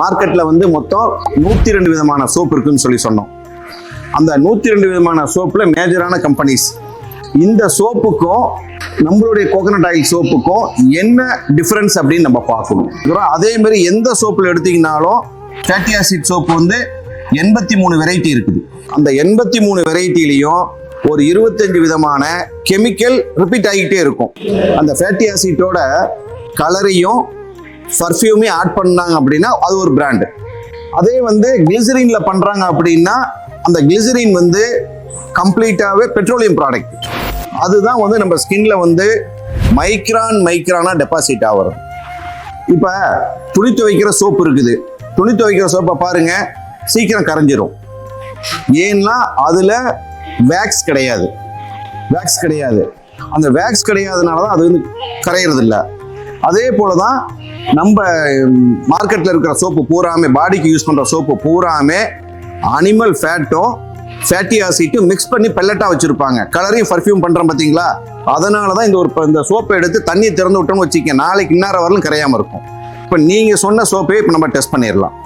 மார்க்கெட்ல வந்து மொத்தம் நூத்தி ரெண்டு விதமான சோப் இருக்குன்னு சொல்லி சொன்னோம். அந்த நூத்தி ரெண்டு விதமான சோப்ல மேஜரான கம்பெனிஸ் இந்த சோப்புக்கும் நம்மளுடைய கோகனட் ஆயில் சோப்புக்கும் என்ன டிஃபரன்ஸ் அப்படின்னு நம்ம பார்க்கணும். அதே மாதிரி எந்த சோப்பில் எடுத்தீங்கனாலும் ஃபேட்டி ஆசிட் சோப்பு வந்து எண்பத்தி மூணு வெரைட்டி இருக்குது. அந்த எண்பத்தி மூணு வெரைட்டிலையும் ஒரு இருபத்தஞ்சு விதமான கெமிக்கல் ரிப்பீட் ஆகிட்டே இருக்கும். அந்த ஃபேட்டி ஆசிட்டோட கலரையும் பர்ஃப்யூமே ஆட் பண்ணாங்க அப்படின்னா அது ஒரு பிராண்டு அதே வந்து கிளிசரின்ல பண்றாங்க அப்படின்னா அந்த கிளிசரின் வந்து கம்ப்ளீட்டாகவே பெட்ரோலியம் ப்ராடக்ட் அதுதான் வந்து நம்ம ஸ்கின்ல வந்து மைக்ரான் மைக்ரானா டெபாசிட் ஆகும் இப்போ துணி துவைக்கிற சோப்பு இருக்குது. துணி துவைக்கிற சோப்பை பாருங்க சீக்கிரம் கரைஞ்சிரும். ஏன்னா அதில் வேக்ஸ் கிடையாது. வேக்ஸ் கிடையாது. அந்த வேக்ஸ் கிடையாதனால தான் அது வந்து கரையிறது இல்லை அதே போல தான் நம்ம மார்க்கெட்டில் இருக்கிற சோப்பு பூராமே பாடிக்கு யூஸ் பண்ணுற சோப்பு பூராமே அனிமல் ஃபேட்டும் ஃபேட்டி ஆசிட்டும் மிக்ஸ் பண்ணி பெல்லட்டாக வச்சுருப்பாங்க. கலரையும் பர்ஃப்யூம் பண்ணுறோம் பார்த்தீங்களா அதனால தான் இந்த ஒரு இந்த சோப்பை எடுத்து தண்ணியை திறந்து விட்டோம்னு வச்சுக்க நாளைக்கு இன்னார வரலும் கரையாமல் இருக்கும். இப்போ நீங்கள் சொன்ன சோப்பே இப்போ நம்ம டெஸ்ட் பண்ணிடலாம்